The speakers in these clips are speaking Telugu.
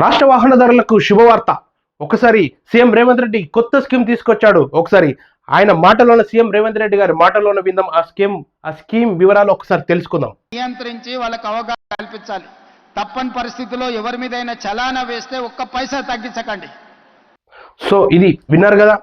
రాష్ట్ర వాహనదారులకు శుభవార్త. ఒకసారి సీఎం రేవంత్ రెడ్డి కొత్త స్కీమ్ తీసుకొచ్చాడు. ఒకసారి ఆయన మాటలోనే సీఎం రేవంత్ రెడ్డి గారి మాటలోనే విందాం. ఆ స్కీమ్ ఆ స్కీమ్ వివరాలు ఒకసారి తెలుసుకుందాం. నియంత్రించి వాళ్ళకు అవగాహన కల్పించాలి. తప్పని పరిస్థితిలో ఎవరి మీదైనా చలానా వేస్తే ఒక్క పైసా తగ్గించకండి. సో ఇది విన్నారు కదా.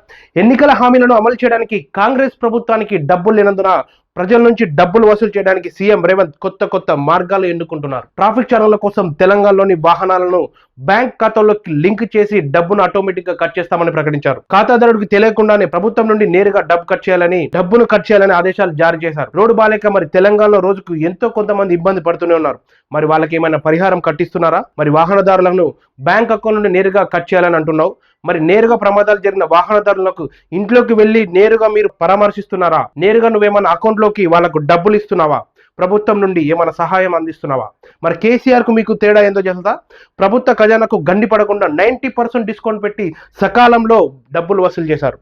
ఎన్నికల హామీలను అమలు చేయడానికి కాంగ్రెస్ ప్రభుత్వానికి డబ్బులు లేనందున ప్రజల నుంచి డబ్బులు వసూలు చేయడానికి సీఎం రేవంత్ కొత్త కొత్త మార్గాలు ఎన్నుకుంటున్నారు. ట్రాఫిక్ ఛానళ్ళ కోసం తెలంగాణలోని వాహనాలను బ్యాంక్ ఖాతాలోకి లింక్ చేసి డబ్బును ఆటోమేటిక్గా కట్ చేస్తామని ప్రకటించారు. ఖాతాదారుడికి తెలియకుండానే ప్రభుత్వం నుండి నేరుగా డబ్బు కట్ చేయాలని డబ్బును కట్ చేయాలని ఆదేశాలు జారీ చేశారు. రోడ్డు బాలేక మరి తెలంగాణలో రోజుకు ఎంతో కొంతమంది ఇబ్బంది పడుతూనే ఉన్నారు. మరి వాళ్ళకి ఏమైనా పరిహారం కట్టిస్తున్నారా? మరి వాహనదారులను బ్యాంక్ అకౌంట్ నుండి నేరుగా కట్ చేయాలని అంటున్నావు. మరి నేరుగా ప్రమాదాలు జరిగిన వాహనదారులకు ఇంట్లోకి వెళ్ళి నేరుగా మీరు పరామర్శిస్తున్నారా? నేరుగా నువ్వేమైనా అకౌంట్లోకి వాళ్ళకు డబ్బులు ఇస్తున్నావా? ప్రభుత్వం నుండి ఏమైనా సహాయం అందిస్తున్నావా? మరి కేసీఆర్కు మీకు తేడా ఏందో చేస్తుందా ప్రభుత్వ ఖజానాకు గండి పడకుండా నైంటీ పర్సెంట్ డిస్కౌంట్ పెట్టి సకాలంలో డబ్బులు వసూలు చేశారు.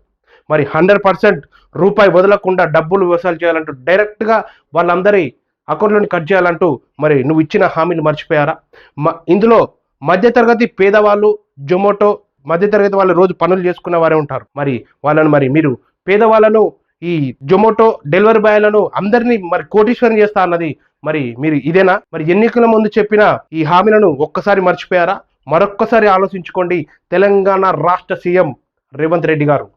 మరి హండ్రెడ్ పర్సెంట్ రూపాయి వదలకుండా డబ్బులు వసూలు చేయాలంటూ డైరెక్ట్గా వాళ్ళందరి అకౌంట్లోని కట్ చేయాలంటూ మరి నువ్వు ఇచ్చిన హామీలు మర్చిపోయారా? మ- ఇందులో మధ్యతరగతి పేదవాళ్ళు జొమాటో మధ్యతరగతి వాళ్ళు రోజు పనులు చేసుకున్న వారే ఉంటారు. మరి వాళ్ళను మరి మీరు పేదవాళ్ళను ఈ జొమాటో డెలివరీ బాయ్లను అందరినీ మరి కోటీశ్వరం చేస్తా అన్నది మరి మీరు ఇదేనా? మరి ఎన్నికల ముందు చెప్పిన ఈ హామీలను ఒక్కసారి మర్చిపోయారా? మరొక్కసారి ఆలోచించుకోండి. తెలంగాణ రాష్ట్ర సీఎం రేవంత్ రెడ్డి గారు.